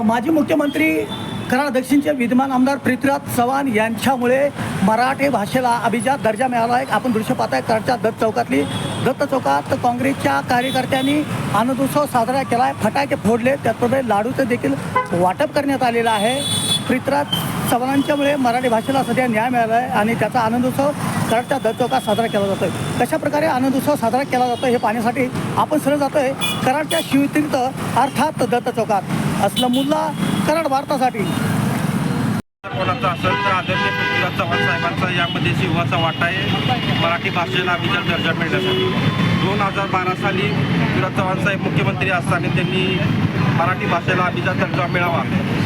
माजी मुख्यमंत्री कराड दक्षिणचे विद्यमान आमदार पृथ्वीराज चव्हाण यांच्यामुळे मराठी भाषेला अभिजात दर्जा मिळाला. आहे आपण दृश्य पाहताय कराडच्या दत्त चौकातली. दत्त चौकात काँग्रेसच्या कार्यकर्त्यांनी आनंदोत्सव साजरा केला आहे फटाके फोडले त्याचप्रमाणे लाडूचं देखील वाटप करण्यात आलेलं आहे. पृथ्वीराज चव्हाणांच्यामुळे मराठी भाषेला सध्या न्याय मिळाला आहे आणि त्याचा आनंदोत्सव कराडच्या दत्त चौकात साजरा केला जातो कशा प्रकारे आनंदोत्सव साजरा केला जातो हे पाहण्यासाठी आपण सरळ आहे कराडच्या शिवतीर्थ अर्थात दत्त चौकात. असलं मुल्ला कराड भारतासाठी. कोणाचा असेल तर आदरणीय पृथ्वीराज चव्हाण साहेबांचा यामध्ये सिंहाचा वाटा आहे. मराठी भाषेला अभिजात दर्जा मिळण्यासाठी. दोन हजार बारा साली पृथ्वीराज चव्हाण साहेब मुख्यमंत्री असताना त्यांनी मराठी भाषेला अभिजात दर्जा मिळावा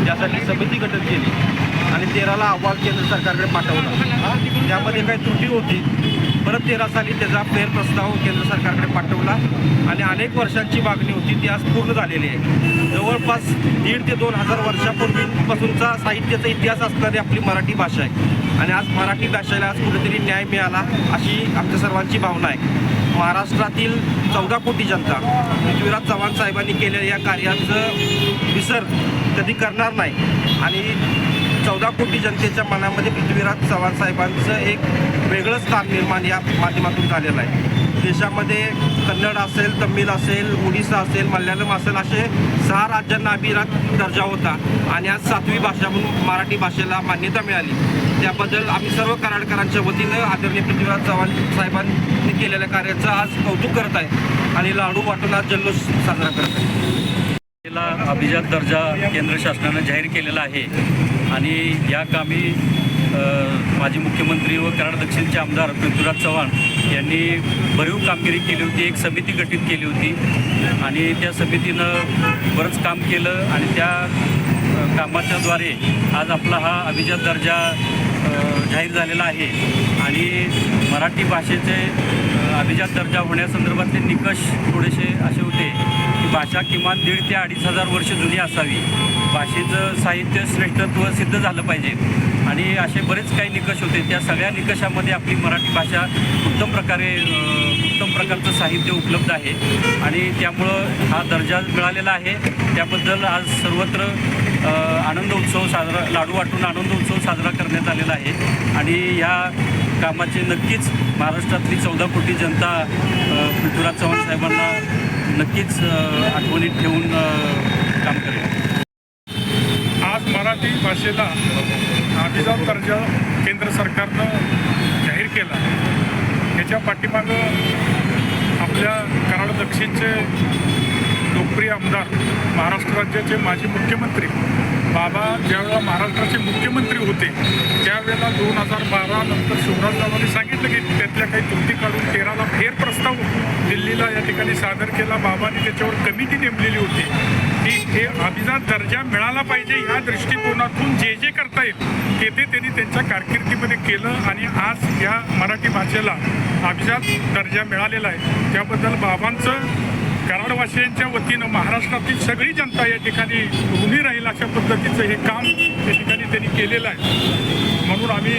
यासाठी समिती गठीत केली. आणि तेराला अहवाल केंद्र सरकारकडे पाठवला. त्यामध्ये काही त्रुटी होती. परत तेरा साली त्याचा फेरप्रस्ताव केंद्र सरकारकडे पाठवला आणि अनेक वर्षांची मागणी होती ती आज पूर्ण झालेली आहे. जवळपास दीड ते दोन हजार वर्षापूर्वीपासूनचा साहित्याचा इतिहास असणारी आपली मराठी भाषा आहे. आणि आज मराठी भाषेला आज कुठेतरी न्याय मिळाला अशी आमच्या सर्वांची भावना आहे. महाराष्ट्रातील चौदा कोटी जनता पृथ्वीराज चव्हाण साहेबांनी केलेल्या या कार्याचं विसर कधी करणार नाही. आणि चौदा कोटी जनतेच्या मनामध्ये पृथ्वीराज चव्हाण साहेबांचं एक वेगळं स्थान निर्माण या माध्यमातून झालेलं आहे. देशामध्ये कन्नड असेल तमिळ असेल ओडिसा असेल मल्याळम असेल असे सहा राज्यांना अभिरात दर्जा होता आणि आज सातवी भाषा म्हणून मराठी भाषेला मान्यता मिळाली. त्याबद्दल आम्ही सर्व कराडकरांच्या वतीनं आदरणीय पृथ्वीराज चव्हाण साहेबांनी केलेल्या कार्याचं आज कौतुक करत आहे आणि लाडू वाटून आज जल्लोष साजरा करत आहे. अभिजात दर्जा केंद्र शासनानं जाहीर केलेला आहे. आणि या कामी माजी मुख्यमंत्री व कराड दक्षिणचे आमदार पृथ्वीराज चव्हाण यांनी भरीव कामगिरी केली होती एक समिती गठीत केली होती. आणि त्या समितीनं बरंच काम केलं आणि त्या कामाच्याद्वारे आज आपला हा अभिजात दर्जा जाहीर झालेला आहे. आणि मराठी भाषेचे अभिजात दर्जा होण्यासंदर्भातले निकष थोडेसे असे होते की भाषा किमान दीड ते अडीच हजार वर्ष जुनी असावी. भाषेचं साहित्य श्रेष्ठत्व सिद्ध झालं पाहिजे. आणि असे बरेच काही निकष होते. त्या सगळ्या निकषामध्ये आपली मराठी भाषा उत्तम प्रकारे उत्तम प्रकारचं साहित्य उपलब्ध आहे. आणि त्यामुळं हा दर्जा मिळालेला आहे. त्याबद्दल आज सर्वत्र आनंद उत्सव साजरा लाडू वाटून आनंद उत्सव साजरा करण्यात आलेला आहे. आणि या कामाचे नक्कीच महाराष्ट्रातली चौदा कोटी जनता पृथ्वीराज चव्हाण साहेबांना नक्कीच आठवणीत ठेवून काम करेल. भाषेला अभिजात दर्जा केंद्र सरकारनं जाहीर केला. याच्या पाठीमागं आपल्या कराड दक्षिणचे लोकप्रिय आमदार महाराष्ट्र राज्याचे माजी मुख्यमंत्री बाबा ज्यावेळेला महाराष्ट्राचे मुख्यमंत्री होते त्यावेळेला दोन हजार बारा नंतर शिवराजरावांनी सांगितलं की त्यातल्या काही त्रुटी काढून तेराला फेर प्रस्ताव दिल्लीला या ठिकाणी सादर केला. बाबांनी त्याच्यावर कमिटी नेमलेली होती. की हे अभिजात दर्जा मिळाला पाहिजे या दृष्टिकोनातून जे जे करता येईल ते ते त्यांनी त्यांच्या कारकिर्दीमध्ये केलं आणि आज या मराठी भाषेला अभिजात दर्जा मिळालेला आहे. त्याबद्दल बाबांचं कराडवासियांच्या वतीनं महाराष्ट्रातील सगळी जनता या ठिकाणी उभी राहील अशा पद्धतीचं हे काम या ठिकाणी त्यांनी केलेलं आहे. म्हणून आम्ही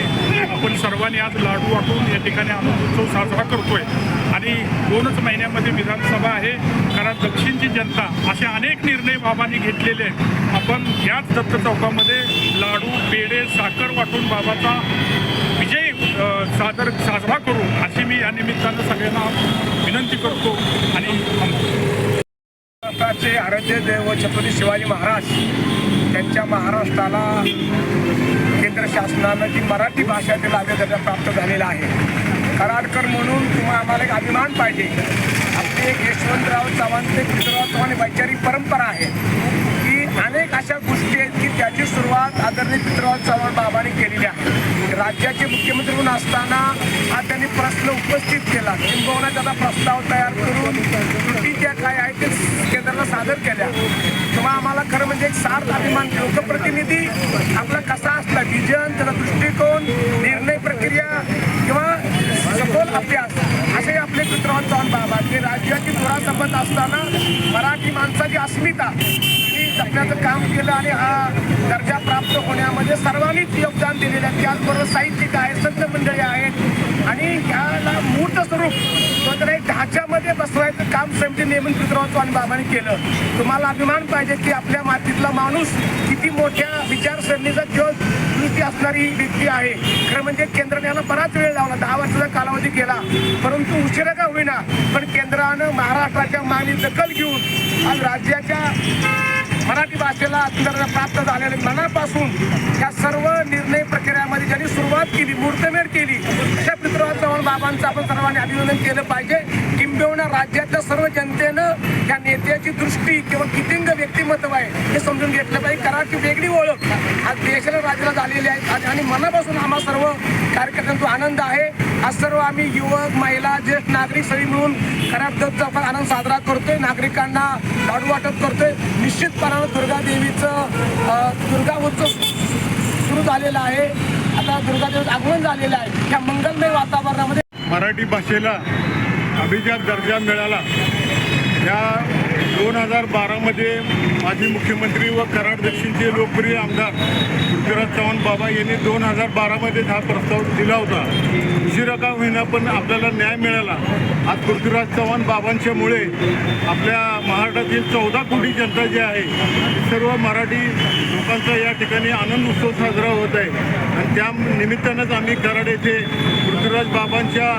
आपण सर्वांनी आज लाडू वाटून या ठिकाणी आनंदोत्सव साजरा करतोय. आणि दोनच महिन्यामध्ये विधानसभा आहे. कारण दक्षिणची जनता असे अनेक निर्णय बाबांनी घेतलेले आहेत. आपण याच दत्त चौकामध्ये लाडू पेढे साखर वाटून बाबाचा विजय सादर साजरा करू अशी मी या निमित्तानं सगळ्यांना विनंती करतो. आराध्य देव छत्रपती शिवाजी महाराज त्यांच्या महाराष्ट्राला केंद्र शासनानं जी मराठी भाषेतील आद्य दर्जा प्राप्त झालेला आहे. कराडकर म्हणून किंवा आम्हाला एक अभिमान पाहिजे. आपली एक यशवंतराव चव्हाण ते पृथ्वीराव चव्हाण वैचारिक परंपरा आहे. की अनेक अशा ते की त्याची सुरुवात आदरणीय पृथ्वीराज चव्हाण बाबांनी केलेली आहे. राज्याचे मुख्यमंत्री म्हणून असताना हा त्यांनी प्रश्न उपस्थित केला. किंबहुना त्याचा प्रस्ताव तयार करून त्रुटी ज्या काय आहेत ते केंद्राला सादर केल्या. तेव्हा आम्हाला खरं म्हणजे एक सार्थ अभिमान लोकप्रतिनिधी आपला कसा असला विजन त्याचा दृष्टिकोन निर्णय प्रक्रिया किंवा सखोल अभ्यास असे आपले पृथ्वीराज चव्हाण बाबा. ते राज्याची थोडा संबंध असताना मराठी माणसाची अस्मिता ही काम केलं आणि हा दर्जा प्राप्त होण्यामध्ये सर्वांनीच योगदान दिलेलं आहे. त्याचबरोबर साहित्यिक आहेत संत मंडळी आहेत. आणि ह्याला मूर्त स्वरूप ढाच्यामध्ये बसवायचं काम समिती नेमून पृथ्वीराज चव्हाण बाबांनी केलं. तुम्हाला अभिमान पाहिजे की आपल्या मातीतला माणूस किती मोठ्या विचारसरणीचा किंवा कृती असणारी व्यक्ती आहे. खरं म्हणजे केंद्राने याला बराच वेळ लावला दहा वर्षाचा कालावधी केला. परंतु उशिरा का होईना पण केंद्रानं महाराष्ट्राच्या मागणी दखल घेऊन आज राज्याच्या मराठी भाषेला अत्यंत प्राप्त झालेले मनापासून या सर्व निर्णय प्रक्रियामध्ये ज्यांनी सुरुवात केली मूर्तमेढ केली अशा पृथ्वीराज चव्हाण बाबांचं आपण सर्वांनी अभिनंदन केलं पाहिजे. किंबहुना राज्यातल्या सर्व जनतेनं या नेत्याची दृष्टी किंवा कितिंग व्यक्तिमत्व आहे हे समजून घेतलं पाहिजे. कराची वेगळी ओळख आज देशाला राज्याला झालेली आणि- मनापासून आम्हा सर्व कार्यकर्त्यांचा आनंद आहे. आज सर्व आम्ही युवक महिला ज्येष्ठ नागरिक सगळी मिळून खराब दत्त आपण आनंद साजरा करतोय. नागरिकांना लाडू वाटप करतोय. निश्चितपणानं दुर्गा देवीचं दुर्गा उत्सव सुरू झालेला आहे. आता दुर्गा देवीचं आगमन झालेलं आहे. या मंगलमय वातावरणामध्ये मराठी भाषेला अभिजात दर्जा मिळाला. या दोन हजार बारामध्ये माजी मुख्यमंत्री व कराड दक्षिणचे लोकप्रिय आमदार पृथ्वीराज चव्हाण बाबा यांनी दोन हजार बारामध्ये हा प्रस्ताव दिला होता. उशिरा का होईना पण आपल्याला न्याय मिळाला. आज पृथ्वीराज चव्हाण बाबांच्यामुळे आपल्या महाराष्ट्रातील चौदा कोटी जनता जी आहे सर्व मराठी लोकांचा या ठिकाणी आनंद उत्सव साजरा होत आहे. आणि त्या निमित्तानंच आम्ही कराड येथे पृथ्वीराज बाबांच्या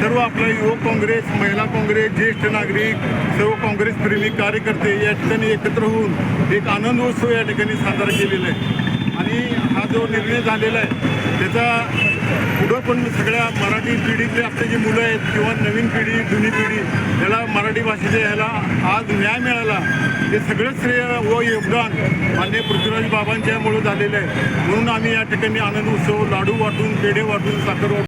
सर्व आपला युवक काँग्रेस महिला काँग्रेस ज्येष्ठ नागरिक सर्व काँग्रेस प्रेमी कार्यकर्ते या ठिकाणी एकत्र होऊन एक आनंद उत्सव या ठिकाणी साजरा केलेला आहे. आणि हा जो निर्णय झालेला आहे त्याचा पुढं पण सगळ्या मराठी पिढीतले आपले जे मुलं आहेत किंवा नवीन पिढी जुनी पिढी याला मराठी भाषेच्या याला आज न्याय मिळाला हे सगळं श्रेय व योगदान मान्य पृथ्वीराज बाबांच्यामुळं झालेलं आहे. म्हणून आम्ही या ठिकाणी आनंद उत्सव लाडू वाटून पेढे वाटून साखर वाटून